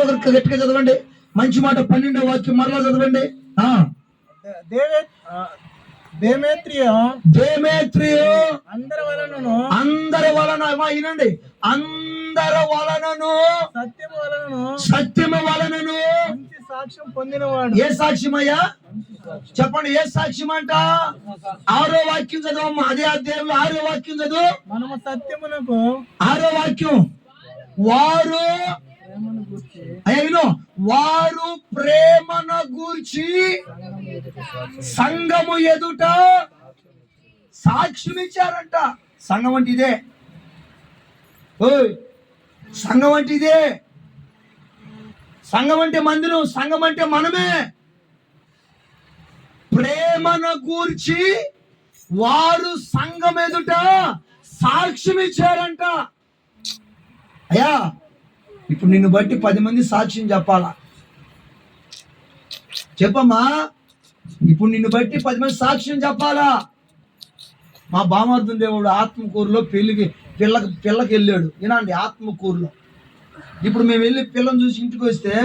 గట్టిగా చదవండి. మంచి మాట పన్నెండో వాక్యం మరలా చదవండి. అందరి వలనను అందరి వలన వినండి. అందరి వలనను సత్యము వలనను సత్యము వలనను మంచి సాక్ష్యం పొందినవాడు. ఏ సాక్ష్యమయ్యా? చెప్పండి ఏ సాక్ష్యం అంట ఆరో వాక్యం చదవమ్మా అదే అధ్యాయంలో ఆరో వాక్యం చదువు. మనము సత్యమునకు ఆరో వాక్యం. వారు అయ్యా విను. వారు ప్రేమన గూర్చి సంఘము ఎదుట సాక్ష్యం ఇచ్చారంట. సంఘం అంటే ఇదే. సంఘం అంటే ఇదే. సంఘం అంటే మందిరం సంఘం అంటే మనమే. ప్రేమన గూర్చి వారు సంఘం ఎదుట సాక్ష్యం ఇచ్చారంట. అయ్యా ఇప్పుడు నిన్ను బట్టి పది మంది సాక్ష్యం చెప్పాలా? చెప్పమ్మా. ఇప్పుడు నిన్ను బట్టి పది మంది సాక్ష్యం చెప్పాలా? మా బామార్థం దేవుడు ఆత్మకూరులో పెళ్ళికి పిల్లకి పిల్లకి వెళ్ళాడు. వినండి ఆత్మకూరులో. ఇప్పుడు మేము వెళ్ళి పిల్లని చూసి ఇంటికి వస్తే